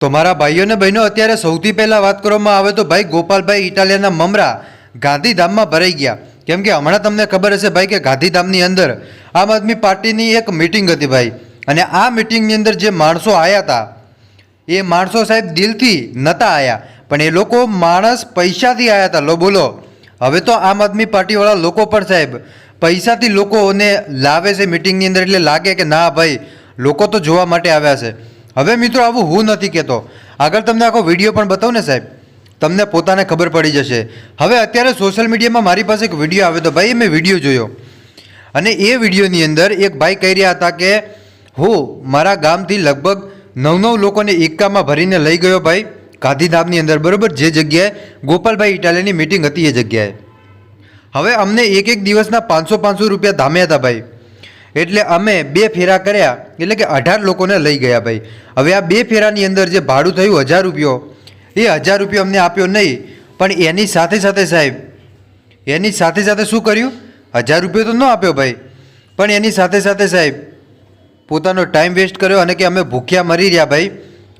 તો મારા ભાઈઓ અને બહેનો, અત્યારે સૌથી પહેલાં વાત કરવામાં આવે તો ભાઈ ગોપાલભાઈ ઇટાલિયાના મમરા ગાંધીધામમાં ભરાઈ ગયા. કેમ કે હમણાં તમને ખબર હશે ભાઈ કે ગાંધીધામની અંદર આમ આદમી પાર્ટીની એક મિટિંગ હતી ભાઈ. અને આ મિટિંગની અંદર જે માણસો આવ્યા હતા, એ માણસો સાહેબ દિલથી નહોતા આવ્યા પણ એ લોકો માણસ પૈસાથી આવ્યા હતા. લો બોલો. હવે તો આમ આદમી પાર્ટીવાળા લોકો પણ સાહેબ પૈસાથી લોકોને લાવે છે મિટિંગની અંદર એટલે લાગે કે ના ભાઈ, લોકો તો જોવા માટે આવ્યા છે. હવે મિત્રો આવું હું નથી કહેતો. આગળ તમને આખો વીડિયો પણ બતાવું ને સાહેબ. તમને પોતાને ખબર પડી જશે. હવે અત્યારે સોશિયલ મીડિયામાં મારી પાસે એક વીડિયો આવ્યો હતો ભાઈ, મેં વીડિયો જોયો. અને એ વિડીયોની અંદર એક ભાઈ કહી રહ્યા હતા કે, હું મારા ગામથી લગભગ નવ નવ લોકોને એકામાં ભરીને લઈ ગયો ભાઈ, ગાંધીધામની અંદર, બરાબર? જે જગ્યાએ ગોપાલભાઈ ઇટાલિયાની મિટિંગ હતી એ જગ્યાએ. હવે અમને એક એક દિવસના પાંચસો પાંચસો રૂપિયા ધામ્યા હતા ભાઈ. એટલે અમે બે ફેરા કર્યા, એટલે કે અઢાર લોકોને લઈ ગયા ભાઈ. હવે આ બે ફેરાની અંદર જે ભાડું થયું, હજાર રૂપિયો, એ હજાર રૂપિયો અમને આપ્યો નહીં, પણ એની સાથે સાથે સાહેબ, એની સાથે સાથે શું કર્યું? હજાર રૂપિયો તો ન આપ્યો ભાઈ, પણ એની સાથે સાથે સાહેબ, પોતાનો ટાઈમ વેસ્ટ કર્યો અને કે અમે ભૂખ્યા મરી રહ્યા ભાઈ.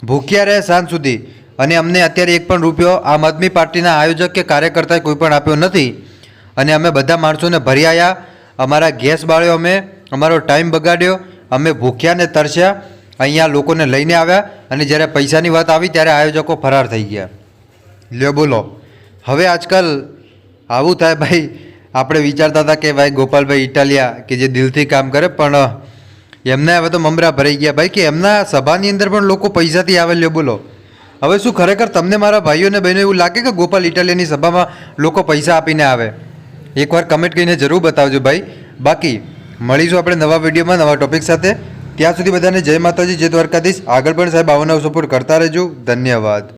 ભૂખ્યા રહ્યા સાંજ સુધી. અને અમને અત્યારે એક પણ રૂપિયો આમ આદમી પાર્ટીના આયોજક કે કાર્યકર્તાએ કોઈ પણ આપ્યો નથી. અને અમે બધા માણસોને ભરી આવ્યા અમારા ગેસ બાળ્યો અમે. અમારો ટાઈમ બગાડ્યો, અમે ભૂખ્યા ને તરસ્યા, અહીંયા લોકોને લઈને આવ્યા અને જ્યારે પૈસાની વાત આવી ત્યારે આયોજકો ફરાર થઈ ગયા. લ્યો બોલો, હવે આજકાલ આવું થાય ભાઈ, આપણે વિચારતા હતા કે ભાઈ ગોપાલભાઈ ઇટાલિયા કે જે દિલથી કામ કરે, પણ એમને હવે તો મમરા ભરાઈ ગયા. ભાઈ કે એમના સભાની અંદર પણ લોકો પૈસાથી આવે, લ્યો બોલો. હવે શું ખરેખર તમને મારા ભાઈઓ અને બહેનો એવું લાગે કે ગોપાલ ઇટાલિયાની સભામાં લોકો પૈસા આપીને આવે? એકવાર કમેન્ટ કરીને જરૂર બતાવજો ભાઈ. બાકી મળીશું આપણે નવા વિડીયોમાં નવા ટોપિક સાથે. ત્યાં સુધી બધાને જય માતાજી, જય દ્વારકાધીશ. આગળ પણ સાહેબ આવો સપોર્ટ કરતા રહેજો. ધન્યવાદ.